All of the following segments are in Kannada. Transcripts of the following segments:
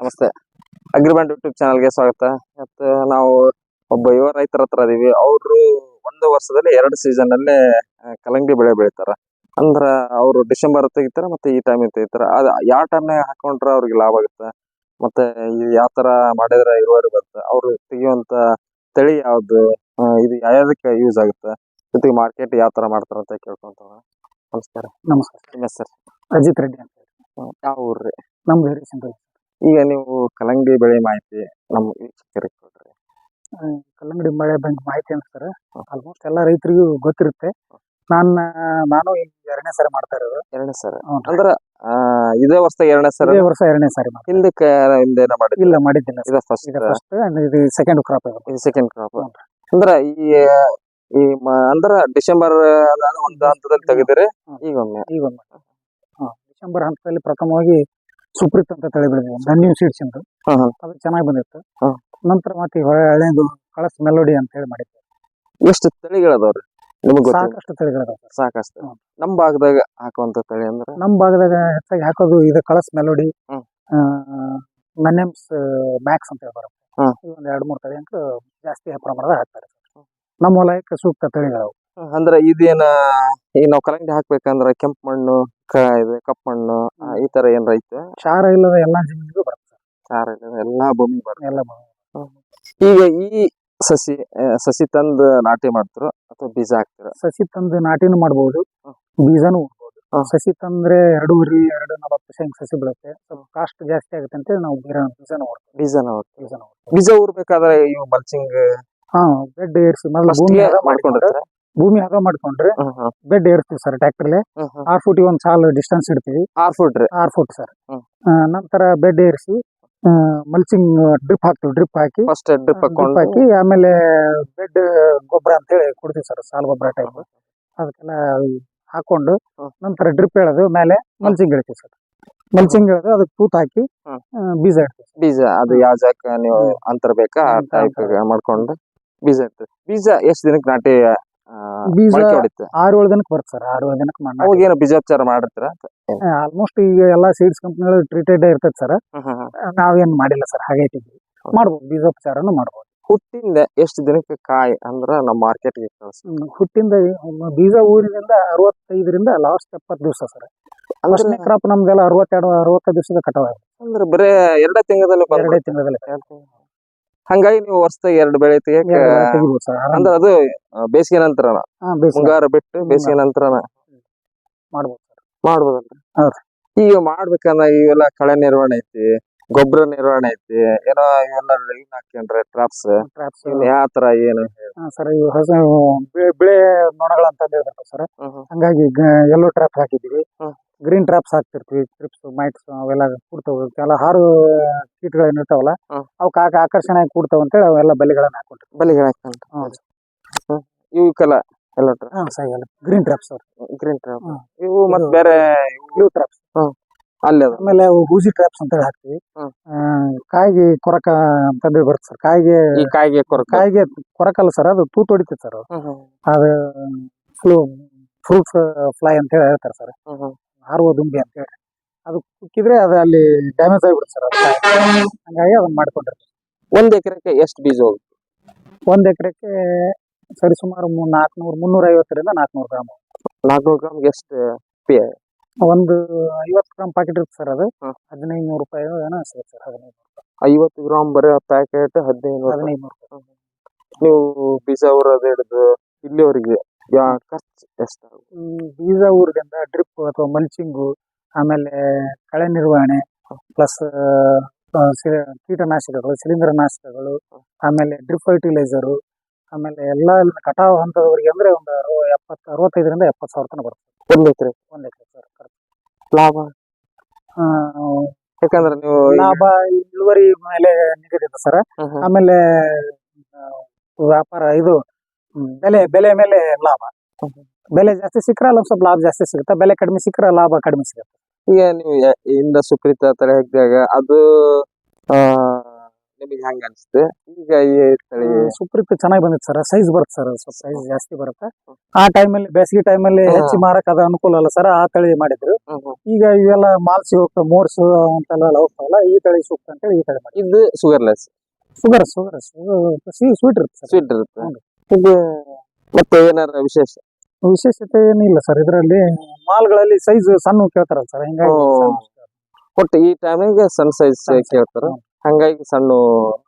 ನಮಸ್ತೆ. ಅಗ್ರಿಮೆಂಟ್ ಯೂಟ್ಯೂಬ್ ಚಾನಲ್ಗೆ ಸ್ವಾಗತ. ಮತ್ತೆ ನಾವು ಒಬ್ಬ ಯುವ ರೈತರ ಹತ್ರ ಇದೀವಿ. ಅವರು ಒಂದು ವರ್ಷದಲ್ಲಿ ಎರಡು ಸೀಸನ್ ಅಲ್ಲೇ ಕಲಂಗಿ ಬೆಳೆ ಬೆಳಿತಾರ. ಅಂದ್ರ ಅವರು ಡಿಸೆಂಬರ್ ತೆಗಿತಾರ ಮತ್ತೆ ಈ ಟೈಮ್ ತೆಗಿತಾರ. ಅದ ಯಾವ ಟೈಮ್ ಹಾಕೊಂಡ್ರ ಅವ್ರಿಗೆ ಲಾಭ ಆಗುತ್ತೆ? ಮತ್ತೆ ಇದು ಯಾವ ತರ ಮಾಡಿದ್ರೆ ಇಳುವರಿ ಬರುತ್ತೆ? ಅವ್ರು ತೆಗಿಯುವಂತ ತಳಿ ಯಾವ್ದು? ಇದು ಯಾವ್ದಕ್ಕೆ ಯೂಸ್ ಆಗುತ್ತೆ? ಜೊತೆಗೆ ಮಾರ್ಕೆಟ್ ಯಾವ ತರ ಮಾಡ್ತಾರ ಅಂತ ಕೇಳ್ಕೊಂತ ನಮಸ್ಕಾರ. ನಮಸ್ಕಾರ. ನಿಮ್ಮ ಹೆಸರು? ಅಜಿತ್ ರೆಡ್ಡಿ ಅಂತ ಹೇಳಿ. ಯಾವ ಊರ್ರಿ ನಮ್ದು ರೀಸೆಂಟ್ ಈಗ ನೀವು ಕಲ್ಲಂಗಡಿ ಬೆಳೆ ಮಾಹಿತಿ ನಮ್ಮ ವೀಕ್ಷಕರಿಗೆ ಕೊಡ್ರಿ ಕಲ್ಲಂಗಡಿ ಮಳೆ ಬಗ್ಗೆ ಮಾಹಿತಿ ಅನ್ಸ್ತಾರೆ ಆಲ್ಮೋಸ್ಟ್ ಎಲ್ಲ ರೈತರಿಗೂ ಗೊತ್ತಿರುತ್ತೆ. ನಾನ್ ನಾನು ಈಗ ಎರಡನೇ ಸಾರಿ ಮಾಡ್ತಾ ಇರೋದು. ಎರಡನೇ ಸಾರಿ. ಅಂದ್ರೆ ಇದೇ ವರ್ಷ ಎರಡನೇ ಸಾರಿ ವರ್ಷ ಎರಡನೇ ಸಾರಿ ಹಿಂದಕ್ಕೆ ಹಿಂದೇನ ಇಲ್ಲ ಮಾಡಿದ್ದಿಲ್ಲ ಇದ ಫಸ್ಟ್ ಇದು ಫಸ್ಟ್ ಇದು ಸೆಕೆಂಡ್ ಕ್ರಾಪ್ ಇದು ಸೆಕೆಂಡ್ ಕ್ರಾಪ್ ಅಂದ್ರೆ ಈ ಈ ಅಂದ್ರೆ ಅಂದ್ರ ಡಿಸೆಂಬರ್ ಒಂದು ಹಂತದಲ್ಲಿ ತೆಗೆದಿರಿ ಈಗ ಒಮ್ಮೆ. ಈಗ ಒಮ್ಮೆ. ಡಿಸೆಂಬರ್ ಹಂತದಲ್ಲಿ ಪ್ರಥಮವಾಗಿ ಸುಪ್ರೀತ್ ಅಂತ ತಳಿ ಬೆಳೆದಿದೆ. ಧನ್ಯ ಸೀಡ್ಸ್ ಇಂದು. ಅದು ಚೆನ್ನಾಗಿ ಬಂದಿತ್ತು. ನಂತರ ಮತ್ತೆ ಈ ಹಳೆಯದು ಕಳಸ್ ಮೆಲೋಡಿ ಅಂತ ಹೇಳಿ ಮಾಡಿದ್ದೆ ಎಷ್ಟು ತಳಿಗಳದಾವ್ರಿ? ನಿಮಗ್ ಸಾಕಷ್ಟು ತಳಿಗಳಿದಾವೆ ಸರ್. ಸಾಕಷ್ಟು. ಹ್ಮ್. ನಮ್ ಭಾಗದಾಗ ಹಾಕುವಂತ ತಳಿ ಅಂದ್ರೆ? ನಮ್ಮ ಭಾಗದಾಗ ಹೆಚ್ಚಾಗಿ ಹಾಕೋದು ಇದು ಕಳಸ್ ಮೆಲೋಡಿ ಹ್ಮ್. ನನ್ನೆಮ್ಸ್ ಮ್ಯಾಕ್ಸ್ ಅಂತ ಹೇಳಿ ಬರುತ್ತೆ. ಹ್ಮ್. ಒಂದ್ ಎರಡು ಮೂರು ತಳಿ ಅಂತ ಜಾಸ್ತಿ ಪ್ರಮಾಣದಾಗ ಹಾಕ್ತಾರೆ ನಮ್ಮ ವಲಯಕ್ಕೆ ಸೂಕ್ತ ತಳಿಗಳು ಅಂದ್ರ ಇದೇನ ಈಗ ನಾವ್ ಕಲ್ಲಂಗಡಿ ಹಾಕ್ಬೇಕಂದ್ರ ಕೆಂಪ್ ಮಣ್ಣು ಕ ಇದು ಕಪ್ ಮಣ್ಣು ಆ, ಈ ತರ ಏನ್ ಐತೆ? ಕ್ಷಾರ ಇಲ್ಲದ ಎಲ್ಲಾ ಜಮೀನಿಗೂ ಬರುತ್ತೆ ಸಾರ. ಎಲ್ಲಾ ಭೂಮಿ ಬರ್ತದೆ ಎಲ್ಲ ಈಗ ಈ ಸಸಿ ಆ, ಸಸಿ ತಂದು ನಾಟಿ ಮಾಡ್ತಾರೋ ಅಥವಾ ಬೀಜ ಹಾಕ್ತಾರ? ಸಸಿ ತಂದು ನಾಟಿನೂ ಮಾಡ್ಬೋದು ಹ್ಮ್. ಬೀಜನೂ ಉಡ್ಬೋದು ಸಸಿ ತಂದ್ರೆ ಎರಡೂವರೆ ಎರಡು ನಲವತ್ತು ಶೇಂಗ್ ಸಸಿ ಬೀಳುತ್ತೆ. ಸ್ವಲ್ಪ ಕಾಸ್ಟ್ ಜಾಸ್ತಿ ಆಗುತ್ತೆ ಅಂತ ನಾವು ಬೀರ ಬೀಜನ ಹೊಡ್ತೀವಿ ಬೀಜನ ಹಾಕ್ತಿವಿ. ಬೀಜನ ಬೀಜ ಊರ್ಬೇಕಾದ್ರೆ ಇವು ಮಲ್ಚಿಂಗ್ ಹಾ ಬೆಡ್ ಏರ್ಸಿ ಮೊದಲು ಭೂಮಿ ಹದ ಮಾಡ್ಕೊಂಡ್ರೆ ಮಾಡ್ಕೊಂಡಿರ್ತಾರೆ. ಭೂಮಿ ಹದ ಮಾಡ್ಕೊಂಡ್ರೆ ಬೆಡ್ ಏರ್ಸ್ತೀವಿ ಸರ್ ಟ್ರ್ಯಾಕ್ಟರ್ಲೆ ಆರ್ ಫುಟಿಗೆ ಒಂದ್ ಸಾಲು ಡಿಸ್ಟೆನ್ಸ್ ಇಡ್ತೀವಿ. ಆರ್ ಫುಟ್ ರೀ. ಆರ್ ಫುಟ್ ಸರ್. ಹ್ಮ್. ನಂತರ ಬೆಡ್ ಏರಿಸಿ ಮಲ್ಚಿಂಗ್ ಡ್ರಿಪ್ ಹಾಕ್ತಿವಿ ಡ್ರಿಪ್ ಹಾಕಿ. ಫಸ್ಟ್ ಡ್ರಿಪ್ ಡ್ರಿಪ್ ಹಾಕೊಂಡು ಹಾಕಿ ಆಮೇಲೆ ಬೆಡ್ ಗೊಬ್ಬರ ಅಂತ ಹೇಳಿ ಕೊಡ್ತೀವಿ ಸರ್ ಸಾಲ್ ಗೊಬ್ಬರ ಟೈಪ್ ಅದಕ್ಕೆಲ್ಲ ಹಾಕೊಂಡು ಹ್ಮ್. ನಂತರ ಡ್ರಿಪ್ ಹೇಳೋದು ಮೇಲೆ ಮಲ್ಚಿಂಗ್ ಇಡ್ತೀವಿ ಸರ್. ಮಲ್ಚಿಂಗ್ ಹೇಳೋದು ಅದಕ್ಕೆ ತೂತ್ ಹಾಕಿ ಹ್ಮ್. ಆ, ಬೀಜ ಇಡ್ತೀವಿ ಬೀಜ ಅದು ಯಾವ ಜಾಗ ನೀವು ಹ್ಮ್. ಅಂತರ ಬೇಕಾ ಆ ಅಂತರ. ಟೈಪ್ ಮಾಡ್ಕೊಂಡು ಬೀಜ ಇರ್ತದೆ ಬೀಜ ಎಷ್ಟ್ ದಿನಕ್ಕೆ ನಾಟಿ ಆ, ಬೀಜ ಆರು ಏಳು ದಿನಕ್ಕೆ ಬರುತ್ತೆ ಸರ್ ಆರು ಏಳು ದಿನಕ್ಕೆ ಮಣ್ಣು ಅವಾಗ ಏನು ಬೀಜೋಪಚಾರ ಮಾಡಿರ್ತೀರ? ಆಲ್ಮೋಸ್ಟ್ ಈಗ ಎಲ್ಲಾ ಸೀಡ್ಸ್ ಕಂಪ್ನಿಗಳು ಟ್ರೀಟೆಡ್ ಇರ್ತದೆ ಸರ್. ನಾವೇನ್ ಮಾಡಿಲ್ಲ ಸರ್ ಹಾಗೆ ಇಟ್ಟಿದ್ವಿ ಮಾಡ್ಬೋದು ಬೀಜೋಪಚಾರನು ಮಾಡ್ಬೋದು. ಹುಟ್ಟಿಂದ ಎಷ್ಟು ದಿನಕ್ಕೆ ಕಾಯಿ ಅಂದ್ರ ನಮ್ಮ ಮಾರ್ಕೆಟ್ಗೆ ಹುಟ್ಟಿಂದ ಬೀಜ ಊರಿನಿಂದ ಅರವತ್ತೈದರಿಂದ ಲಾಸ್ಟ್ ಎಪ್ಪತ್ತು ದಿವಸ ಸರ್. ಫಸ್ಟ್ನೇ ಕ್ರಾಪ್ ನಮ್ದೆಲ್ಲ ಅರವತ್ತೆರಡು ಅರವತ್ತೈದು ದಿವಸದ ಕಟಾವ್. ಅಂದ್ರೆ ಬರೇ ಎರಡೇ ತಿಂಗಳಲ್ಲಿ ಎರಡೇ ತಿಂಗಳಲ್ಲಿ ಹಂಗಾಗಿ ನೀವು ವರ್ಷದಾಗ ಎರಡು ಬೆಳೆ ತೆಗಿಯಕ ಅಂದ್ರ ಅದು ಬೇಸಿಗೆ ನಂತರನ. ಮುಂಗಾರು ಬಿಟ್ಟು ಬೇಸಿಗೆ ನಂತರನ. ಮಾಡ್ಬೋದು ಮಾಡ್ಬೋದಲ್ರಿ. ಈಗ ಮಾಡ್ಬೇಕಂದ್ರ ಇವೆಲ್ಲ ಕಳೆ ನಿರ್ವಹಣೆ ಐತಿ ಗೊಬ್ಬರ ನಿರ್ವಹಣೆ ಐತಿ ಏನೋ ಇವೆಲ್ಲ ಲೈನ್ ಹಾಕ್ಯಂಡ್ರೆ ಟ್ರಾಪ್ಸ್ ಯಾವ ತರ ಏನು ಸರ್ ಇವು ಹೊಸ ಬಿಳೆ ಬೆಳೆ ನೊಣಗಳು ಅಂತ ಹೇಳಿದ್ರು ಸರ್ ಹಂಗಾಗಿ ಎಲ್ಲೋ ಟ್ರಾಪ್ ಹಾಕಿದ್ವಿ ಹ್ಮ್. ಗ್ರೀನ್ ಟ್ರಾಪ್ಸ್ ಹಾಕ್ತಿರ್ತೀವಿ ಟ್ರಿಪ್ಸ್ ಮೈಟ್ಸ್ ಅವೆಲ್ಲ ಕೂಡ್ತಾವ. ಎಲ್ಲ ಹಾರು ಕೀಟಗಳು ಏನಿರ್ತಾವಲ್ಲ ಹ್ಮ್. ಅವಕ್ಕೆ ಆಕ ಆಕರ್ಷಣೆ ಆಗಿ ಕೂಡ್ತಾವ ಅಂತೇಳಿ ಅವೆಲ್ಲ ಬಲಿಗಳನ್ನ ಹಾಕೊಂಡಿರ್ತೀವಿ ಬಲಿಗಳ ಹ್ಮ್. ಇವಕ್ಕೆಲ್ಲ ಎಲ್ಲ ಹಾಂ green traps sir green trap. ಇವು ಮತ್ತೆ ಬೇರೆ ಬ್ಲೂ ಟ್ರಾಪ್ಸ್ ಅಲ್ಲಿ ಅದ ಆಮೇಲೆ ಅವು ಹೂಜಿ ಟ್ರಾಪ್ಸ್ ಅಂತ ಹೇಳಿ ಹಾಕ್ತಿವಿ. ಹ್ಮ್. ಆ, ಕಾಯಿಗೆ ಕೊರಕ ಅಂತ ಬರುತ್ತೆ ಸರ್. ಕಾಯಿಗೆ ಈ ಕಾಯಿಗೆ ಕೊರಕ. ಕಾಯಿಗೆ ಕೊರಕಲ್ಲ ಸರ್ ಅದು ತೂತ್ ಹೊಡಿತೈತೆ ಸರ್ ಅದು. ಫ್ಲೂ ಫ್ರೂಟ್ ಫ್ಲೈ ಅಂತ ಹೇಳಿ ಹೇಳ್ತಾರೆ ಸರ್. ಹಾರುವ ದುಂಬಿ ಅಂತ ಹೇಳಿ. ಅದು ಕುಕ್ಕಿದ್ರೆ ಅದು ಅಲ್ಲಿ ಡ್ಯಾಮೇಜ್ ಆಗಿಬಿಡುತ್ತೆ ಸರ್ ಅದು. ಹಂಗಾಗಿ ಅದನ್ನ ಮಾಡ್ಕೊಂಡಿರ್ತೀವಿ. ಒಂದ್ ಎಕರೆಗೆ ಎಷ್ಟು ಬೀಜ ಹೋಗುತ್ತೆ? ಒಂದು ಎಕರೆಗೆ ಸರಿ ಸುಮಾರು ನಾಲ್ಕುನೂರು ಮುನ್ನೂರ ಐವತ್ತರಿಂದ ನಾಲ್ಕುನೂರು ಗ್ರಾಮ್ ನಾಲ್ಕುನೂರು ಗ್ರಾಮ್ ಎಷ್ಟು ಒಂದು ಐವತ್ತು ಗ್ರಾಮ್ ಪ್ಯಾಕೆಟ್ ಇರುತ್ತೆ ಸರ್ ಅದು. ಹ್ಮ್. ಹದಿನೈದು ನೂರು ರೂಪಾಯಿ ಏನೋ ಸಿಗುತ್ತೆ ಸರ್ ಹದಿನೈದು ಐವತ್ತು ಗ್ರಾಮ್ ಬರೀ ಪ್ಯಾಕೆಟ್ ಹದಿನೈದು ಹದಿನೈದು ನೂರು ರೂಪಾಯಿ. ನೀವು ಬೀಜ ಊರೋದು ಹಿಡಿದು ಇಲ್ಲಿವರೆಗೆ ಖರ್ಚು ಎಷ್ಟಾಗುತ್ತೆ ಈ ಬೀಜ ಊರಿಗಿಂದ ಡ್ರಿಪ್ ಅಥವಾ ಮಲ್ಚಿಂಗು ಆಮೇಲೆ ಕಳೆ ನಿರ್ವಹಣೆ ಪ್ಲಸ್ ಕೀಟನಾಶಕಗಳು ಶಿಲೀಂಧ್ರನಾಶಕಗಳು ಆಮೇಲೆ ಡ್ರಿಪ್ ಫರ್ಟಿಲೈಸರು ಆಮೇಲೆ ಎಲ್ಲ ಕಟಾವು ಹಂತದವರಿಗೆ ಅಂದ್ರೆ ಒಂದು ಅರವ ಎಪ್ಪತ್ತು ಅರವತ್ತೈದರಿಂದ ಎಪ್ಪತ್ತು ಸಾವಿರ ತನಕ ಬರ್ತದೆ. ಒಂದು ಎಕರೆ? ಒಂದು ಎಕರೆ ಸರ್ ಖರ್ಚು. ಲಾಭ? ಆ, ಯಾಕಂದ್ರೆ ನೀವು ಲಾಭ ಇಳುವರಿ ಮೇಲೆ ನಿಗದಿತ ಸರ್. ಆಮೇಲೆ ಆ, ವ್ಯಾಪಾರ ಇದು ಬೆಲೆ ಬೆಲೆ ಮೇಲೆ ಲಾಭ. ಬೆಲೆ ಜಾಸ್ತಿ ಸಿಕ್ಕರೆ ಅಲ್ಲ ಸ್ವಲ್ಪ ಲಾಭ ಜಾಸ್ತಿ ಸಿಗುತ್ತೆ ಬೆಲೆ ಕಡಿಮೆ ಸಿಕ್ಕರೆ ಲಾಭ ಕಡಿಮೆ ಸಿಗುತ್ತೆ. ಈಗ ನೀವು ಯ- ಇಂದ ಸುಕೃತ ತಳಿ ಹಾಕಿದಾಗ ಅದು ಆ ನಿಮಗೆ ಹೆಂಗ ಅನ್ಸುತ್ತೆ? ಈಗ ಈ ತಳಿ ಸುಪ್ರೀತ್ ಚೆನ್ನಾಗಿ ಬಂದಿತ್ತು ಸರ್ ಸೈಜ್ ಬರುತ್ತೆ ಸರ್ ಸ್ವಲ್ಪ ಸೈಜ್ ಜಾಸ್ತಿ ಬರುತ್ತೆ. ಆ ಟೈಮಲ್ಲಿ ಬೇಸಿಗೆ ಟೈಮಲ್ಲಿ ಹಾ. ಹೆಚ್ಚಿ ಮಾರಕ್ ಅದ ಅನುಕೂಲ ಅಲ್ಲ ಸರ್ ಆ ತಳಿ ಮಾಡಿದ್ರು. ಈಗ ಇವೆಲ್ಲ ಮಾಲ್ಸಿ ಹೋಗ್ತಾವ ಮೋರ್ಸ್ ಅಂತೆಲ್ಲ ಹೋಗ್ತಾವಲ್ಲ ಈ ತಳಿ ಸೂಕ್ತ ಅಂತೇಳಿ ಈ ತಳಿ ಮಾಡಿ ಇದು ಸುಗರ್ಲೆಸ್ ಶುಗರ್ ಶುಗರ್ ಸ್ವೀಟ್ ಇರುತ್ತೆ ಸರ್. ಸ್ವೀಟ್ ಇರುತ್ತೆ. ಇದು ಮತ್ತೆ ಏನಾರ ವಿಶೇಷ ವಿಶೇಷತೆ ಏನಿಲ್ಲ ಸರ್ ಇದರಲ್ಲಿ ಮಾಲ್ಗಳಲ್ಲಿ ಸೈಜ್ ಸಣ್ಣ ಕೇಳ್ತಾರಲ್ಲ ಸರ್ ಹಿಂಗಾಗಿ ಓ. ಒಟ್ಟು ಈ ಟೈಮಿಗೆ ಸಣ್ಣ ಸೈಜ್ ಸಣ್ಣ size. ಕೇಳ್ತಾರ ಹ್ಮ್. ಹಂಗಾಗಿ ಸಣ್ಣ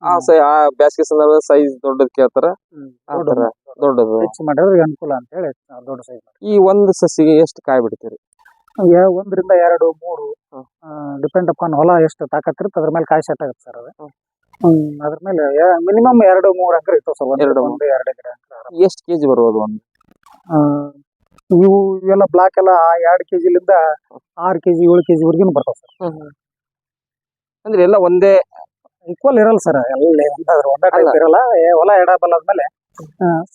ಆ ಸೈ ಆ ಬ್ಯಾಸಿಗೆ ಸಂದರ್ಭ ಸೈಜ್ ದೊಡ್ಡದ್ ಕೇಳ್ತಾರ ಹ್ಮ್. ಆ ದೊಡ್ಡ ತರ ದೊಡ್ಡದು ಹೆಚ್ಚು ಮಾಡಿದ್ರೆ ಅನುಕೂಲ ಅಂತ ಹೇಳಿ ದೊಡ್ಡ ಸೈಜ್ ಈ ಒಂದು ಸಸಿಗೆ ಎಷ್ಟು ಕಾಯಿ ಬಿಡ್ತೀರಿ ಒಂದರಿಂದ ಎರಡು ಮೂರು ಹ್ಮ್. ಡಿಪೆಂಡ್ ಅಪಾನ್ ಹೊಲ ಎಷ್ಟು ತಾಕತ್ತಿರುತ್ತೆ ಅದ್ರ ಮೇಲೆ ಕಾಯಿ ಸೆಟ್ ಆಗುತ್ತೆ ಸರ್ ಅದು ಹ್ಮ್. ಹ್ಮ್. ಅದ್ರ ಮೇಲೆ ಮಿನಿಮಮ್ ಎರಡು ಮೂರು ಎಕರೆ ಇತ್ತು ಸರ್ ಎರಡು, ಒಂದು ಎರಡು ಎಕರೆ ಎಷ್ಟು ಕೆಜಿ ಬರ್ಬೋದು ಒಂದು? ಇವು ಇವೆಲ್ಲ ಬ್ಲಾಕ್ ಎಲ್ಲ ಎರಡು ಕೆಜಿಲಿಂದ ಆರು ಕೆಜಿ ಏಳು ಕೆಜಿ ವರೆಗೂ ಬರ್ತಾವ ಸರ್. ಅಂದ್ರೆ ಎಲ್ಲ ಒಂದೇ? ಈಕ್ವಲ್ ಇರಲ್ಲ ಸರ್ ಎಲ್ಲ ಒಂದಾದ್ರು ಒಂದೇ ಟೈಪ್ ಇರಲ್ಲ ಏ, ಹೊಲ ಎಡಬಲ್ ಆದ್ಮೇಲೆ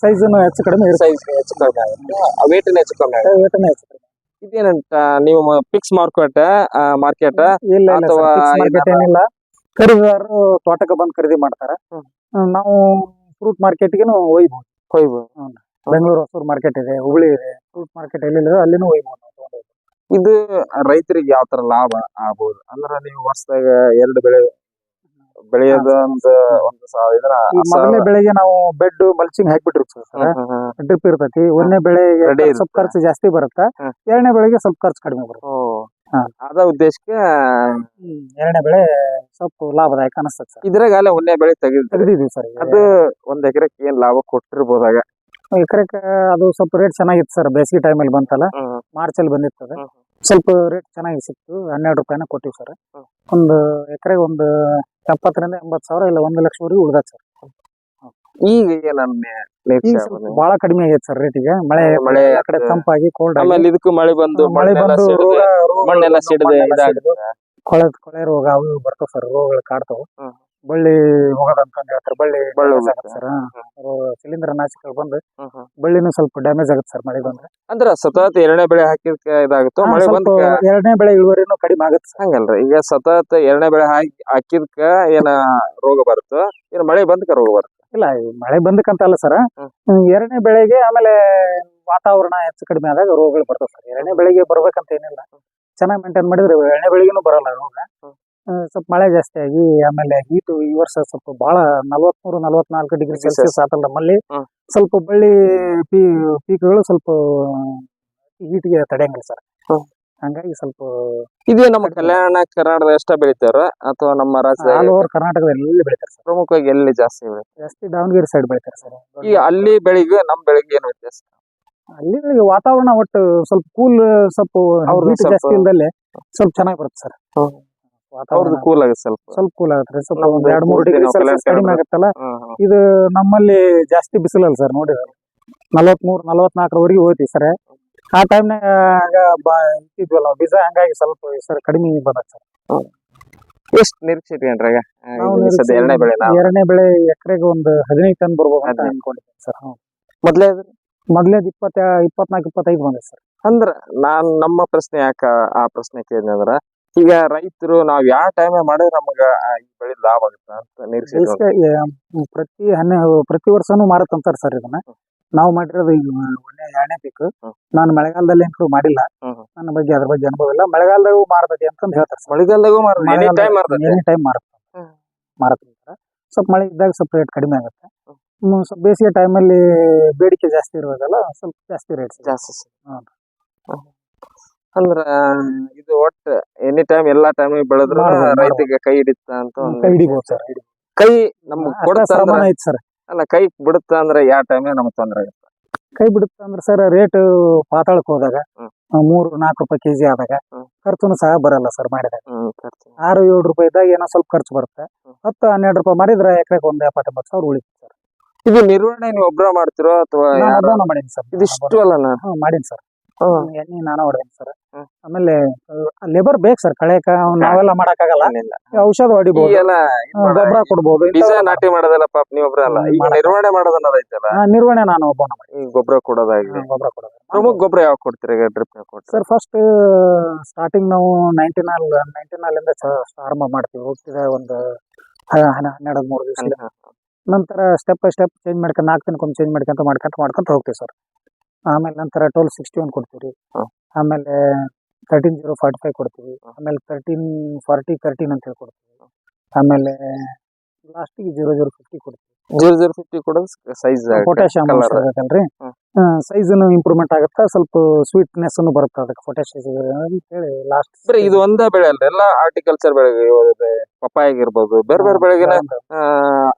ಸೈಜ್ ಹೆಚ್ಚು ಕಡಿಮೆ ಇರುತ್ತೆ. ಸೈಜ್ ಹೆಚ್ಚು ಕಡಿಮೆ ವೇಟಿನ ಹೆಚ್ಚು ಕಡಿಮೆ ಆಗುತ್ತೆ. ವೇಟನೇ ಹೆಚ್ಚು ಕಡಿಮೆ. ಇದೇನಂತ ನೀವು ಫಿಕ್ಸ್ ಮಾರ್ಕೆಟ್ ಮಾರ್ಕೆಟ್ ಇಲ್ಲ ಇಲ್ಲ ಅಥವಾ ಮಾರ್ಕೆಟ್ ಏನಿಲ್ಲ. ಖರೀದಿದಾರರು ತೋಟಕ್ಕೆ ಬಂದು ಖರೀದಿ ಮಾಡ್ತಾರ. ನಾವು ಫ್ರೂಟ್ ಮಾರ್ಕೆಟ್ಗೆ ಒಯ್ಬೋದು. ಕೊಯ್ಬೋದು ಬೆಂಗಳೂರು ಹೊಸೂರು ಮಾರ್ಕೆಟ್ ಇದೆ ಹುಬ್ಳಿ ಇದೆ ಫ್ರೂಟ್ ಮಾರ್ಕೆಟ್ ಎಲ್ಲಿ ಅಲ್ಲಿನೂ ಒಯ್ಬೋದು ಇದು ರೈತರಿಗೆ ಯಾವ ತರ ಲಾಭ ಆಗ್ಬೋದು? ಅಂದ್ರೆ ನೀವು ವರ್ಷದಾಗ ಎರಡು ಬೆಳೆ ಬೆಳೆಯೋದ ಒಂದು ಸಾವಿರ ಮೊದಲನೇ ಬೆಳೆಗೆ ನಾವು ಬೆಡ್ ಮಲ್ಚಿಂಗ್ ಹಾಕ್ಬಿಟ್ಟಿರ್ತೀವಿ ಸರ್. ಡ್ರಿಪ್ ಇರ್ತೈತಿ. ಒಂದನೇ ಬೆಳೆಗೆ ಸ್ವಲ್ಪ. ಖರ್ಚು ಜಾಸ್ತಿ ಬರುತ್ತೆ. ಎರಡನೇ ಬೆಳೆಗೆ ಸ್ವಲ್ಪ ಖರ್ಚು ಕಡಿಮೆ ಬರುತ್ತೆ. ಅದ ಉದ್ದೇಶಕ್ಕೆ ಎರಡನೇ ಬೆಳೆ ಸ್ವಲ್ಪ ಲಾಭದಾಯಕ ಅನಿಸ್ತದೆ ಸರ್. ಇದ್ರಾಗ ಅಲ್ಲೇ ಒಳ್ಳೆ ಬೆಳೆ ತೆಗೆದು ತೆಗ್ದಿದೀವಿ ಸರ್ ಅದು ಒಂದ್ ಎಕರೆಕ್ ಏನ್ ಲಾಭ ಕೊಟ್ಟಿರ್ಬೋದಾಗ ಎಕರೆಕ್ ಅದು ಸ್ವಲ್ಪ ರೇಟ್ ಚೆನ್ನಾಗಿತ್ತು ಸರ್ ಬೇಸಿಗೆ ಟೈಮಲ್ಲಿ ಬಂತಲ್ಲ? ಮಾರ್ಚ್ ಅಲ್ಲಿ ಬಂದಿತ್ತು ಅದು ಹ್ಮ್. ಸ್ವಲ್ಪ ರೇಟ್ ಚೆನ್ನಾಗಿ ಸಿಕ್ತು ಹನ್ನೆರಡು ರೂಪಾಯಿನ ಕೊಟ್ಟಿವಿ ಸರ್. ಹ್ಮ್. ಒಂದು ಎಕರೆಗೆ ಒಂದು ಎಪ್ಪತ್ತರಿಂದ ಎಂಬತ್ತು ಸಾವಿರ ಇಲ್ಲ ಒಂದು ಲಕ್ಷವರೆಗೂ ಉಳ್ದತ್ ಸರ್. ಈಗ ಸ್ವಲ್ಪ ಬಹಳ ಕಡಿಮೆ ಆಗೈತೆ ಸರ್ ರೇಟ್ ಈಗ. ಮಳೆ ಮಳೆ ಆ ಕಡೆ ತಂಪಾಗಿ ಕೋಲ್ಡ್ ಆಮೇಲೆ ಇದಕ್ಕೂ ಮಳೆ ಬಂದು ಮಳೆ ಮಣ್ಣೆಲ್ಲ ಬಂದು ಸಿಡ್ದು, ರೋಗ ರೋಗ- ಮಣ್ಣೆಲ್ಲ ಸಿಡದೆ ಮಣ್ಣೆಲ್ಲ ಸಿಡ್ದು, ಇದಾಗುತ್ತೆ ಕೊಳೆ ಕೊಳೆ ರೋಗ ಅವು ಇವು ಬರ್ತಾವ ಸರ್ ರೋಗಗಳು ಕಾಡ್ತಾವ. ಬಳ್ಳಿ ಬಳ್ಳಿ ಹೋಗೋದಂತ ಹೇಳ್ತಾರೆ. ಬಳ್ಳಿ ಬಳ್ಳಿ damage ಹೋಗುತ್ತೆ. ಆಗತ್ತೆ ಸರ್ ಶಿಲೀಂಧ್ರ ನಾಶಕಗಳು ಬಂದು ಹ್ಮ್, ಹ್ಮ್. ಬಳ್ಳಿನೂ ಸ್ವಲ್ಪ ಡ್ಯಾಮೇಜ್ ಆಗುತ್ತೆ ಸರ್ ಮಳೆ ಬಂದ್ರೆ. ಅಂದ್ರ ಸತತ ಎರಡನೇ ಬೆಳೆ ಹಾಕಿದ್ಕ ಇದಾಗುತ್ತೋ ಹಾ, ಮಳೆ ಸ್ವಲ್ಪ ಬಂದ ಎರಡನೇ ಬೆಳೆ ಇಳುವರಿನೂ ಕಡಿಮೆ ಆಗುತ್ತೆ ಸರ್ ಹಂಗಲ್ರಿ. ಈಗ ಸತತ ಎರಡನೇ ಬೆಳೆ ಹಾಕಿ ಹಾಕಿದ್ಕ ಏನ ರೋಗ ಬರುತ್ತ ಏನ್ ಮಳೆ ಬಂದ್ಕ ರೋಗ ಬರುತ್ತೆ? ಇಲ್ಲ ಈ ಮಳೆ ಬಂದಕ್ಕಂತ ಅಲ್ಲ ಸರ್ ಹ್ಮ್. ಎರಡನೇ ಬೆಳೆಗೆ ಆಮೇಲೆ ವಾತಾವರಣ ಹೆಚ್ಚು ಕಡಿಮೆ ಆದಾಗ ರೋಗಗಳು ಬರ್ತವೆ ಸರ್ ಎರಡನೇ ಬೆಳೆಗೆ ಬರ್ಬೇಕಂತ ಏನಿಲ್ಲ. ಚೆನ್ನಾಗಿ ಮೇಂಟೈನ್ ಮಾಡಿದ್ರೆ ಎಳೆ ಬೆಳಿಗ್ಗೆನೂ ಬರಲ್ಲ ರೋಗ ಸ್ವಲ್ಪ ಮಳೆ ಜಾಸ್ತಿ ಆಗಿ ಆಮೇಲೆ ಹೀಟು ಈ ವರ್ಷ ಸ್ವಲ್ಪ ಬಹಳ ನಲವತ್ಮೂರು ನಲವತ್ನಾಲ್ಕು ಡಿಗ್ರಿ ಸೆಲ್ಸಿಯಸ್ ಆತಲ್ಲ ನಮ್ಮಲ್ಲಿ ಸ್ವಲ್ಪ ಬಳ್ಳಿ ಪೀ ಪೀಕ್ಗಳು ಸ್ವಲ್ಪ ಹೀಟ್ಗೆ ತಡೆಯಂಗಿಲ್ಲ ಸರ್ ಹಂಗಾಗಿ ಸ್ವಲ್ಪ ಇದೇ ನಮ್ಮ ಕಲ್ಯಾಣ ಕರ್ನಾಟಕದ ಎಷ್ಟ ಬೆಳಿತಾರ ಅಥವಾ ನಮ್ಮ ರಾಜ್ಯ ಆಲ್ ಓವರ್ ಕರ್ನಾಟಕದಲ್ಲಿ ಎಲ್ಲಿ ಬೆಳಿತಾರೆ ಸರ್ ಪ್ರಮುಖವಾಗಿ ಎಲ್ಲಿ ಜಾಸ್ತಿ ಬೆಳಿತಾರೆ? ಜಾಸ್ತಿ ದಾವಣಗೆರೆ ಸೈಡ್ ಬೆಳಿತಾರೆ ಸರ್ ಈ ಅಲ್ಲಿ ಬೆಳಿಗ್ಗೆ ನಮ್ಮ ಬೆಳಿಗ್ಗೆ ಏನು ವ್ಯತ್ಯಾಸ? ಅಲ್ಲಿ ವಾತಾವರಣ ಒಟ್ಟು ಸ್ವಲ್ಪ ಕೂಲ್ ಸ್ವಲ್ಪ ಜಾಸ್ತಿ ಇಲ್ದಲೆ ಸ್ವಲ್ಪ ಚೆನ್ನಾಗಿ ಬರುತ್ತೆ ಸರ್. ವಾತಾವರಣ. ಅವ್ರದ್ದು ಕೂಲ್ ಆಗುತ್ತೆ ಸ್ವಲ್ಪ. ಸ್ವಲ್ಪ ಕೂಲ್ ಆಗುತ್ತೆ ಸ್ವಲ್ಪ ಒಂದ್ ಎರಡ್ ಮೂರು ಡಿಗ್ರಿ ಸೆಲ್ಸಿಯಸ್ ಕಡಿಮೆ ಆಗುತ್ತಲ್ಲ. ಇದು ನಮ್ಮಲ್ಲಿ ಜಾಸ್ತಿ ಬಿಸಿಲಲ್ಲ ಸರ್ ನೋಡಿದ್ರೆ ನಲವತ್ಮೂರು ನಲವತ್ನಾಲ್ಕರವರೆಗೆ ಹೋಯ್ತಿ ಸರ್. ಆ ಟೈಮ್ನಾಗ ಇಟ್ಟಿದ್ವಲ್ಲ ನಾವು ಬೀಜ ಹಂಗಾಗಿ ಸ್ವಲ್ಪ ಸರ್ ಕಡಿಮೆ ಬಂದತ್ ಸರ್. ಎಷ್ಟ್ ನಿರೀಕ್ಷೆ ಇಟ್ಕೊಂಡ್ರಾಗ ಎರಡನೇ ಬೆಳೆ ಎರಡನೇ ಬೆಳೆ ಎಕರೆಗೆ ಒಂದು ಹದಿನೈದು ಟನ್ ಬರ್ಬೋದು ಅಂತ. ಅನ್ಕೊಂಡಿದ್ದೀನಿ ಸರ್. ಮೊದ್ಲೇ ಮೊದ್ಲೇದ್ ಇಪ್ಪತ್ತ ಇಪ್ಪತ್ನಾಲ್ಕು ಇಪ್ಪತ್ತೈದು ಬಂದೈತೆ ಸರ್. ಅಂದ್ರ ನಾನ್ ನಮ್ಮ ಪ್ರಶ್ನೆ ಯಾಕ ಆ ಪ್ರಶ್ನೆ ಕೇಳಿದೆ ಅಂದ್ರ ಈಗ ರೈತರು ನಾವ್ ಯಾವ ಟೈಮ್ ಮಾಡಿದ್ರೆ ನಮಗ ಆ ಈ ಬೆಳೆ ಲಾಭ ಆಗುತ್ತೆ ಅಂತ ನಿರೀಕ್ಷೆ ಇಟ್ಕೊಂಡು. ಬೇಸಿಗೆ ಏ, ಪ್ರತಿ ಹನ್ನೆ ಪ್ರತಿ ವರ್ಷನೂ ಮಾರತ್ತಂತಾರ ಸರ್ ಇದನ್ನ. ನಾವು ಮಾಡಿರೋದು ಈಗ ಒಳ್ಳೆ ಎರಡನೇ ಪೀಕ್ ಹ್ಮ್. ನಾನು ಮಳೆಗಾಲದಲ್ಲಿ ಏನು ಮಾಡಿಲ್ಲ. ಹ್ಮ್, ಹ್ಮ್. ನನ್ನ ಬಗ್ಗೆ ಅದ್ರ ಬಗ್ಗೆ ಅನುಭವ ಇಲ್ಲ. ಮಳೆಗಾಲದಾಗೂ ಮಾರ್ತದೆ ಅಂತಂದು ಹೇಳ್ತಾರೆ ಸರ್. ಮಳೆಗಾಲದಾಗೂ ಮಾರ್ತದೆ ಎನಿ ಟೈಮ್ ಮಾರ್ತದೆ ಎನಿ ಟೈಮ್ ಮಾರತ್ತ ಹ್ಮ್. ಮಾರತ್ತಂತಾರ ಸ್ವಲ್ಪ ಮಳೆ ಇದ್ದಾಗ ಸ್ವಲ್ಪ ರೇಟ್ ಕಡಿಮೆ ಆಗುತ್ತೆ. ಹ್ಮ್. ಬೇಸಿಗೆ ಟೈಮಲ್ಲಿ ಬೇಡಿಕೆ ಜಾಸ್ತಿ ಇರೋದಲ್ಲ ಸ್ವಲ್ಪ ಜಾಸ್ತಿ ರೇಟ್ ಜಾಸ್ತಿ. ಅಂದ್ರ ಇದು ಒಟ್ಟು ಎನಿ ಟೈಮ್ ಎಲ್ಲಾ ಟೈಮ್ ಬೆಳೆದ್ರು. ರೈತಿಗೆ ಕೈ ಹಿಡಿತ ಅಂತ ಕೈ ಹಿಡಿಬಹುದು ಸರ್ ಕೈ ನಮ್ಗೆ ಕೊಡ್ತಾರೆ ಐತಿ ಸರ್ ಅಲ್ಲ ಕೈ ಬಿಡುತ್ತ ಅಂದ್ರೆ ಯಾವ ಟೈಮ್ ನಮ್ಗೆ ತೊಂದರೆ ಆಗುತ್ತೆ ಕೈ ಬಿಡುತ್ತ ಅಂದ್ರೆ ಸರ್ ರೇಟ್ ಪಾತಾಳಕ್ಕೆ ಹೋದಾಗ. ಮೂರು ನಾಲ್ಕು ರೂಪಾಯಿ ಕೆಜಿ ಆದಾಗ. ಖರ್ಚುನು ಸಹ ಬರಲ್ಲ ಸರ್ ಮಾಡಿದಾಗ. ಆರು ಏಳು ರೂಪಾಯಿ ಇದ್ದಾಗ ಏನೋ ಸ್ವಲ್ಪ ಖರ್ಚು ಬರುತ್ತೆ. ಹತ್ತು ಹನ್ನೆರಡು ರೂಪಾಯಿ ಮಾಡಿದ್ರೆ ಎಕರೆಗೆ ಒಂದ್ ಎಪ್ಪತ್ತೆಂಬತ್ತು ಸಾವಿರ ಉಳಿತು ಇದು ನಿರ್ವಹಣೆ ನೀವು ಒಬ್ರ ಮಾಡ್ತಿರೋ ಅಥವಾ ಮಾಡೀನಿ ಸರ್. ಇದಿಷ್ಟು ಅಲ್ಲ ನಾನು ಮಾಡೀನಿ ಸರ್. ಎಣ್ಣೆ ನಾನು ಹೊಡೆದೇನೆ ಸರ್. ಆಮೇಲೆ ಲೇಬರ್ ಬೇಕು ಸರ್. ಕಳೆಕ ನಾವೆಲ್ಲ ಮಾಡಕ್ಕಾಗಲ್ಲ. ಆಗಲ್ಲ ಔಷಧ ಹೊಡಿಬಹುದು ಗೊಬ್ಬರ ಕೊಡ್ಬೋದು. ನಾಟಿ ಮಾಡೋದಲ್ಲ ಪಾಪ ನೀವು ಒಬ್ರ ಅಲ್ಲ. ಈಗ ನಿರ್ವಹಣೆ ಐತಲ್ಲ? ನಿರ್ವಹಣೆ ನಾನು ಒಬ್ಬ ಮಾಡಿ ಗೊಬ್ಬರ ಕೊಡೋದಾಗಿದೆ ಗೊಬ್ಬರ ಕೊಡೋದು. ಪ್ರಮುಖ ಗೊಬ್ಬರ ಯಾವ ಕೊಡ್ತೀರಿ ಈಗ ಡ್ರಿಪ್ ಕೊಡ್ತೀರಿ? ಸರ್ ಫಸ್ಟ್ ಸ್ಟಾರ್ಟಿಂಗ್ ನಾವು ನೈನ್ಟಿ ನಾಲ್ ನೈಂಟಿ ಇಂದ ಆರಂಭ ಮಾಡ್ತೀವಿ. ಹೋಗ್ತಿದೆ ಒಂದು ಹನ್ನೆರಡು ಮೂರು ದಿವಸ ನಂತರ ಸ್ಟೆಪ್ ಬೈ ಸ್ಟೆಪ್ ಚೇಂಜ್ ಮಾಡ್ಕೊಂಡು ನಾಲ್ಕು ದಿನಕ್ಕೊಮ್ಮೆ ಚೇಂಜ್ ಮಾಡ್ಕೊಂತ ಮಾಡ್ಕೊಂತ ಮಾಡ್ಕೊಂತ ಹೋಗ್ತೀವಿ ಸರ್ ಆಮೇಲೆ ನಂತರ ಟೋಲ್ ಸಿಕ್ಸ್ಟಿ ಒನ್ ಕೊಡ್ತೀವಿ ರೀ. ಆಮೇಲೆ ತರ್ಟೀನ್ ಜೀರೋ ಫಾರ್ಟಿ ಫೈವ್ ಕೊಡ್ತೀವಿ. ಆಮೇಲೆ ತರ್ಟೀನ್ ಫಾರ್ಟಿ ತರ್ಟೀನ್ ಅಂತ ಹೇಳಿ ಕೊಡ್ತೀವಿ ಆಮೇಲೆ ಲಾಸ್ಟಿಗೆ ಜೀರೋ ಜೀರೋ ಫಿಫ್ಟಿ ಕೊಡ್ತೀವಿ. ಜೀರೋ ಜೀರೋ ಫಿಫ್ಟಿ ಕೂಡ ಸೈಜ್ colour. ಇರಬೇಕಲ್ರಿ ಹ್ಮ್. ಇಂಪ್ರೂವ್ಮೆಂಟ್ ಆಗುತ್ತೆ? ಸ್ವಲ್ಪ ಸ್ವೀಟ್ನೆಸ್ ಬರುತ್ತೆ ಅದಕ್ಕೆ ಪೊಟ್ಯಾಶಿಯಮ್ ಅಂತೇಳಿ ಲಾಸ್ಟ್ ಬರೀ ಇದು ಒಂದೇ ಬೆಳೆ ಅಲ್ಲ ಎಲ್ಲಾ ಆರ್ಟಿಕಲ್ಚರ್ ಬೆಳೆ ಪಪ್ಪಾಯ ಆಗಿರ್ಬೋದು ಬೇರೆ ಬೇರೆ ಬೆಳೆಗೆ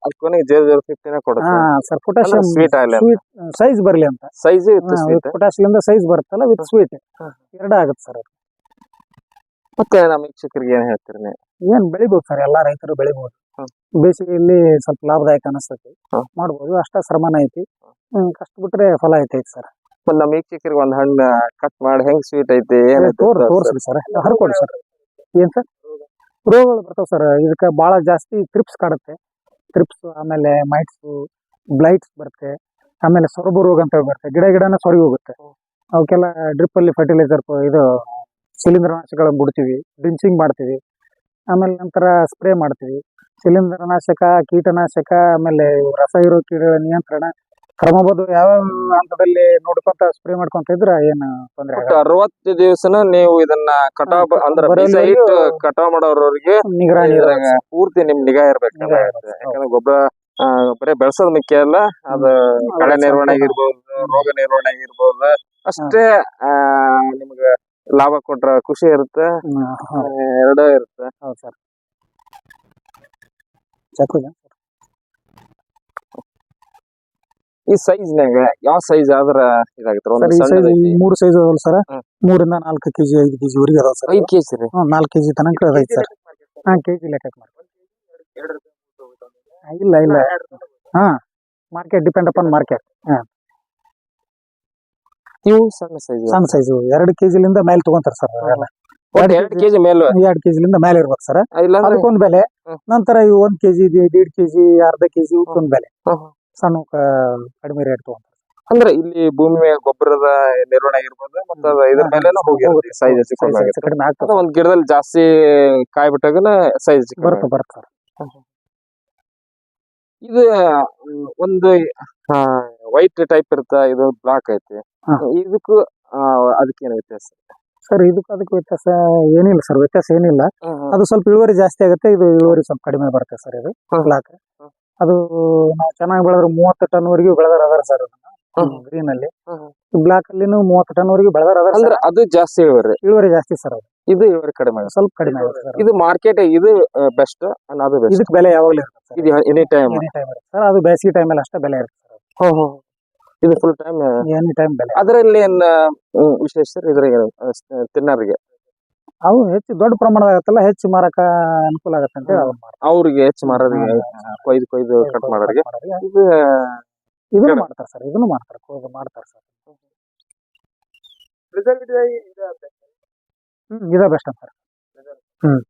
ಅದ್ ಕೊನೆಗೆ ಜೀರೋ ಜೀರೋ ಫಿಫ್ಟಿನೇ ಕೊಡುತ್ತೆ. Sir potassium sweet sweet size ಬರಲಿ ಅಂತ. ಸೈಜ್ ಇತ್ತು ಸ್ವೀಟ್ ಪೊಟ್ಯಾಶಿಯಮ್ ಸೈಜ್ ಬರುತ್ತಲ್ಲ ವಿತ್ ಸ್ವೀಟ್ ಎರಡು ಆಗುತ್ತೆ ಸರ್ ಮತ್ತೆ ನಮ್ಮ ವೀಕ್ಷಕರಿಗೆ ಏನ್ ಹೇಳ್ತೀರಿ ಏನ್ ಬೆಳಿಬೋದು ಸರ್ ಎಲ್ಲಾ ರೈತರು ಬೆಳಿಬೋದು. ಹ್ಮ್. ಬೇಸಿಗೆಯಲ್ಲಿ ಸ್ವಲ್ಪ ಲಾಭದಾಯಕ ಅನಿಸ್ತೈತಿ. ಮಾಡಬಹುದು ಮಾಡ್ಬೋದು ಅಷ್ಟ ಶ್ರಮನ ಐತಿ. ಕಷ್ಟ ಬಿಟ್ರೆ ಫಲ ಐತಿ ಸರ್. ಮತ್ತೆ ನಮ್ಮ ವೀಕ್ಷಕರಿಗೆ ಒಂದ್ ಹಣ್ಣು ಕಟ್ ಮಾಡಿ ಹೆಂಗ್ ಸ್ವೀಟ್ ಐತಿ ತೋರ್ ತೋರ್ಸ್ರಿ ಸರ್. ಹರ್ಕೊಡಿ ಸರ್. ಏನ್ ಸರ್? ರೋಗಗಳು ಬರ್ತಾವ ಸರ್. ಇದಕ್ಕೆ ಬಹಳ ಜಾಸ್ತಿ ಟ್ರಿಪ್ಸ್ ಕಾಡುತ್ತೆ. ಟ್ರಿಪ್ಸ್ ಆಮೇಲೆ ಮೈಟ್ಸ್ ಬ್ಲೈಟ್ಸ್ ಬರುತ್ತೆ. ಆಮೇಲೆ ಸೊರಬು ರೋಗ ಅಂತ ಬರುತ್ತೆ. ಗಿಡ ಗಿಡನ ಸೊರಗಿ ಹೋಗುತ್ತೆ. ಅವಕ್ಕೆಲ್ಲ ಡ್ರಿಪ್ ಅಲ್ಲಿ ಫರ್ಟಿಲೈಸರ್ ಇದು ಶಿಲೀಂಧ್ರನಾಶಕಗಳನ್ನ ಬಿಡ್ತೀವಿ. ಡ್ರಿಂಚಿಂಗ್ ಮಾಡ್ತೀವಿ. ಆಮೇಲೆ ನಂತರ ಸ್ಪ್ರೇ ಮಾಡ್ತೀವಿ. ಶಿಲೀಂಧ್ರನಾಶಕ ಕೀಟನಾಶಕ ಆಮೇಲೆ ರಸ ಇರೋ ಕೀಟಗಳ ನಿಯಂತ್ರಣ ಕ್ರಮಬದ್ಧ ಯಾವ ಹಂತದಲ್ಲಿ ನೋಡ್ಕೊಂತ ಸ್ಪ್ರೇ ಮಾಡ್ಕೊಂತ ಇದ್ರ ಏನು ತೊಂದರೆ ಅರವತ್ತು ದಿವಸನ ನೀವು ಇದನ್ನ ಕಟಾವ್ ಅಂದ್ರೆ ಬೀಜ ಬರೋವರೆಗೂ ಇಟ್ಟು ಕಟಾವ್ ಮಾಡೋರವ್ರಿಗೆ ನಿಗರಾಣಿ ಇದ್ರಾಗ ಪೂರ್ತಿ ನಿಮ್ ನಿಗಾ ಇರ್ಬೇಕಲ್ಲ ಇರ್ಬೇಕು. ಯಾಕಂದ್ರೆ ಗೊಬ್ಬರ ಆ, ಬರೀ ಬೆಳ್ಸೋದ್ ಮುಖ್ಯ ಅಲ್ಲ. ಅದು ಕಳೆ ನಿರ್ವಹಣೆ ಆಗಿರ್ಬೋದು ರೋಗ ನಿರ್ವಹಣೆ ಆಗಿರ್ಬೋದು ಅಷ್ಟೇ ಆ ನಿಮ್ಗ ಲಾಭ ಕೊಟ್ರ ಖುಷಿ ಇರುತ್ತೆ. ಎರಡೂ ಇರುತ್ತೆ. ಹೌದು ಸರ್. ಚಾಕು? ಈ ಸೈಜ್ ನಾಗ ಯಾವ ಸೈಜ್ ಆದ್ರ ಇದಾಗುತ್ತೆ ಸರ್ ಒಂದು ಈ ಸೈಜ್ ಮೂರು ಸೈಜ್ ಅದಾವಲ್ಲ ಸರ್ ಹ್ಮ್. ಮೂರಿಂದ ನಾಲ್ಕು ಕೆಜಿ ಐದು ಕೆಜಿ ವರೆಗೆ ಅದಾವ ಸರ್ ಐದ್ ಕೆಜಿ ರೀ? ಹ್ಮ್ ನಾಲ್ಕು ಕೆಜಿ ತನಕ ಅದೈತಿ ಸರ್ ಹಾ ಕೆಜಿ ಲೆಕ್ಕ ಮಾಡಿ ಇಲ್ಲ ಇಲ್ಲ. ಹಾ ಮಾರ್ಕೆಟ್ ಡಿಪೆಂಡ್ ಅಪಾನ್ ಮಾರ್ಕೆಟ್ ಇವು ಸಣ್ಣ ಸೈಜ್ ಸಣ್ಣ ಸೈಜ್ ಎರಡು ಕೆಜಿಲಿಂದ ಮೇಲೆ ತಗೊಂತಾರ ಸರ್ ಅವೆಲ್ಲ. ಎರಡು ಕೆಜಿ ಮೇಲು. ಎರಡು ಕೆಜಿಲಿಂದ ಮೇಲೆ ಇರ್ಬೇಕು ಸರ್. ಅದಕ್ಕೊಂದ್ ಬೆಲೆ. ನಂತರ ಇವು ಒಂದ್ ಕೆಜಿ ದೀಡ್ ಕೆಜಿ ಅರ್ಧ ಕೆಜಿ ಇವಕ್ಕೊಂದ್ ಬೆಲೆ. ಸಣ್ಣ ಕಡಿಮೆ ರೇಟ್ ತಗೊಂಡ್ ಅಂದ್ರೆ ಇಲ್ಲಿ ಭೂಮಿ ಗೊಬ್ಬರದ ನಿರ್ವಹಣೆ ಆಗಿರ್ಬೋದು ಮತ್ತೆ ಇದ್ರ ಮೇಲೆ ಹೋಗಿ ಸೈಜ್ ಕಡಿಮೆ ಆಗ್ತದೆ ಒಂದ್ ಗಿಡದಲ್ಲಿ ಜಾಸ್ತಿ ಕಾಯಿ ಬಿಟ್ಟಾಗನ ಸೈಜ್ ಬರುತ್ತೆ ಬರುತ್ತೆ ಇದು ಒಂದು ವೈಟ್ ಟೈಪ್ ಇರುತ್ತ ಇದು ಬ್ಲಾಕ್ ಐತಿ. ಇದಕ್ಕೂ ಅದಕ್ಕೇನು ವ್ಯತ್ಯಾಸ? ಸರ್ ಇದಕ್ಕೆ ಅದಕ್ಕೆ ವ್ಯತ್ಯಾಸ ಏನಿಲ್ಲ ಸರ್ ವ್ಯತ್ಯಾಸ ಏನಿಲ್ಲ. ಅದು ಸ್ವಲ್ಪ ಇಳುವರಿ ಜಾಸ್ತಿ ಆಗುತ್ತೆ ಇದು ಇಳುವರಿ ಸ್ವಲ್ಪ ಕಡಿಮೆ ಬರುತ್ತೆ ಸರ್ ಇದು. ಬ್ಲಾಕ್ ಅದು ನಾವು ಚೆನ್ನಾಗಿ ಬೆಳೆದ್ರೆ ಮೂವತ್ತು ಟನ್ ವರೆಗೂ ಬೆಳೆದಾರ ಅದಾರ ಸರ್. ಗ್ರೀನ್ ಅಲ್ಲಿ. ಬ್ಲಾಕ್ ಅಲ್ಲಿನೂ ಮೂವತ್ತು ಟನ್ ವರೆಗೂ ಬೆಳೆದಾರ ಅದಾರ ಅಂದ್ರೆ ಅದು ಜಾಸ್ತಿ ಇಳುವರಿ? ಇಳುವರಿ ಜಾಸ್ತಿ ಸರ್ ಅದು. ಇದು ಇಳುವರಿ ಕಡಿಮೆ ಸ್ವಲ್ಪ ಕಡಿಮೆ ಆಗುತ್ತೆ ಸರ್ ಇದು ಮಾರ್ಕೆಟ್ ಇದು ಬೆಸ್ಟ್ ಅಲ್ಲ ಅದು ಇದಕ್ಕೆ ಬೆಲೆ ಯಾವಾಗಲೂ ಇರುತ್ತೆ ಇದು any time any time sir ಅದು ಬೇಸಿಗೆ ಟೈಮಲ್ಲಿ ಅಷ್ಟೇ ಬೆಲೆ ಇರುತ್ತೆ ಸರ್ ಇದು ಫುಲ್ ಟೈಮ್ ಎನಿ ಟೈಮ್ ಬೆಲೆ ಅದರಲ್ಲಿ ಏನ್ ವಿಶೇಷ ವಿಶೇಷ ಇದ್ರಾಗ ತಿನ್ನೋರಿಗೆ? ಅವು ಹೆಚ್ಚು ದೊಡ್ಡ ಪ್ರಮಾಣದ ಆಗತ್ತಲ್ಲ ಹೆಚ್ಚು ಮಾರಕ ಅನುಕೂಲ ಆಗತ್ತೆ ಅಂತ ಹೇಳಿ ಅವ್ರಿಗೆ ಹೆಚ್ಚು ಮಾರೋರಿಗೆ ಕೊಯ್ದು ಕೊಯ್ದು ಕಟ್ ಮಾಡೋರಿಗೆ. ಇದು ಇದನ್ನು ಮಾಡ್ತಾರೆ ಸರ್ ಇದನ್ನು ಮಾಡ್ತಾರೆ ಕೊಯ್ದು ಮಾಡ್ತಾರೆ ಸರ್ ಹ್ಮ್ ಇದೇ ಬೆಸ್ಟ್ ಅಂತ ಹ್ಮ್.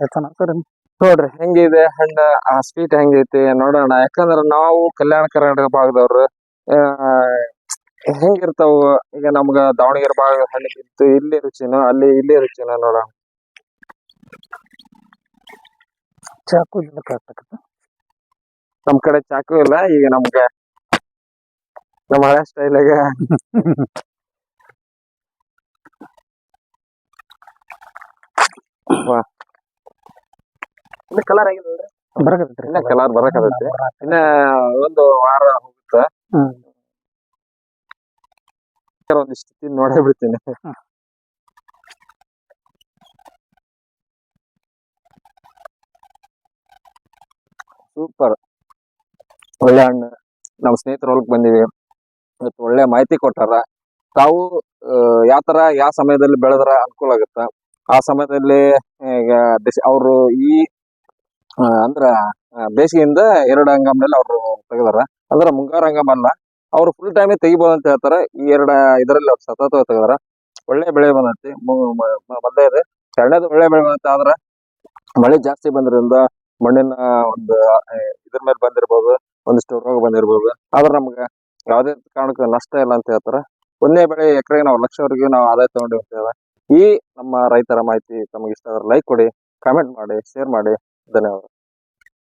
ಹೆಚ್ಚನ ಸರ್ ನೋಡ್ರಿ, ಹೆಂಗಿದೆ? ಹಣ್ಣ, ಆ ಸ್ವೀಟ್ ಹೆಂಗೈತಿ ನೋಡೋಣ. ಯಾಕಂದ್ರ ನಾವು ಕಲ್ಯಾಣ ಕರ್ನಾಟಕ ಭಾಗದವ್ರು ಹೆಂಗಿರ್ತಾವ, ಈಗ ನಮ್ಗ ದಾವಣಗೆರೆ ಭಾಗದ ಹಣ್ಣು ಇತ್ತು ಇಲ್ಲಿ ರುಚಿನೋ, ಅಲ್ಲಿ ಇಲ್ಲಿ ರುಚಿನೋ ನೋಡೋಣ. ಚಾಕು ನಮ್ ಕಡೆ ಚಾಕು ಇಲ್ಲ, ಈಗ ನಮ್ಗ ನಮ್ಮ ಹಳೆ ಸ್ಟೈಲಾಗ ಕಲರ್ ಬರಕತ್ತೈತ್ರಿ. ಇನ್ನ ಕಲರ್ ಬರಕತ್ತೈತಿ ಇನ್ನ ಒಂದು ವಾರ ಹೋಗುತ್ತ. ಹ್ಮ್. ಒಂದಿಷ್ಟು ತಿಂದು ನೋಡೇ ಬಿಡ್ತೀನಿ. ಸೂಪರ್. ಒಳ್ಳೆ ಹಣ್ಣು ನಮ್ಮ ಸ್ನೇಹಿತರ ಹೊಲಕ್ ಬಂದಿವಿ. ಇವತ್ತು ಒಳ್ಳೆ ಮಾಹಿತಿ ಕೊಟ್ಟಾರ. ತಾವು ಯಾವ ತರ ಯಾವ ಸಮಯದಲ್ಲಿ ಬೆಳೆದ್ರ ಅನುಕೂಲ ಆಗುತ್ತ? ಆ ಸಮಯದಲ್ಲಿ ಈಗ ಅವರು ಈ ಅಂದ್ರ ಬೇಸಿಗೆಯಿಂದ ಎರಡು ಹಂಗಾಮ್ನಲ್ಲಿ ಅವರು ತೆಗದಾರ. ಅಂದ್ರ ಮುಂಗಾರು ಹಂಗಾಮ ಅಲ್ಲ, ಅವ್ರು ಫುಲ್ ಟೈಮ್ ತೆಗಿಬೋದು ಅಂತ ಹೇಳ್ತಾರೆ. ಈ ಎರಡ, ಇದರಲ್ಲಿ ಅವ್ರು ಸತತವಾಗಿ ತೆಗೆದಾರ. ಒಳ್ಳೆ ಬೆಳೆ ಬಂದೈತಿ. ಮೊದ್ಲೇ ಇದೆ. ಎರಡನೇದು ಒಳ್ಳೆ ಬೆಳೆ ಬಂದೈತಿ ಆದ್ರ ಮಳೆ ಜಾಸ್ತಿ ಬಂದ್ರಿಂದ ಮಣ್ಣಿನ ಒಂದು ಇದರ ಮೇಲೆ ಬಂದಿರ್ಬೋದು, ಒಂದಿಷ್ಟು ರೋಗ ಬಂದಿರ್ಬೋದು. ಆದ್ರ ನಮ್ಗೆ ಯಾವುದೇ ಕಾರಣಕ್ಕೂ ನಷ್ಟ ಇಲ್ಲ ಅಂತ ಹೇಳ್ತಾರೆ. ಒಂದೇ ಬೆಳೆ ಎಕರೆಗೆ ನಾವು ಲಕ್ಷವರೆಗೂ ನಾವು ಆದಾಯ ತಗೊಂಡಿವಿ ಅಂತ ಈ ನಮ್ಮ ರೈತರ ಮಾಹಿತಿ, ತಮಗೆ ಇಷ್ಟ ಲೈಕ್ ಕೊಡಿ ಕಾಮೆಂಟ್ ಮಾಡಿ ಶೇರ್ ಮಾಡಿ. ಧನ್ಯವಾದ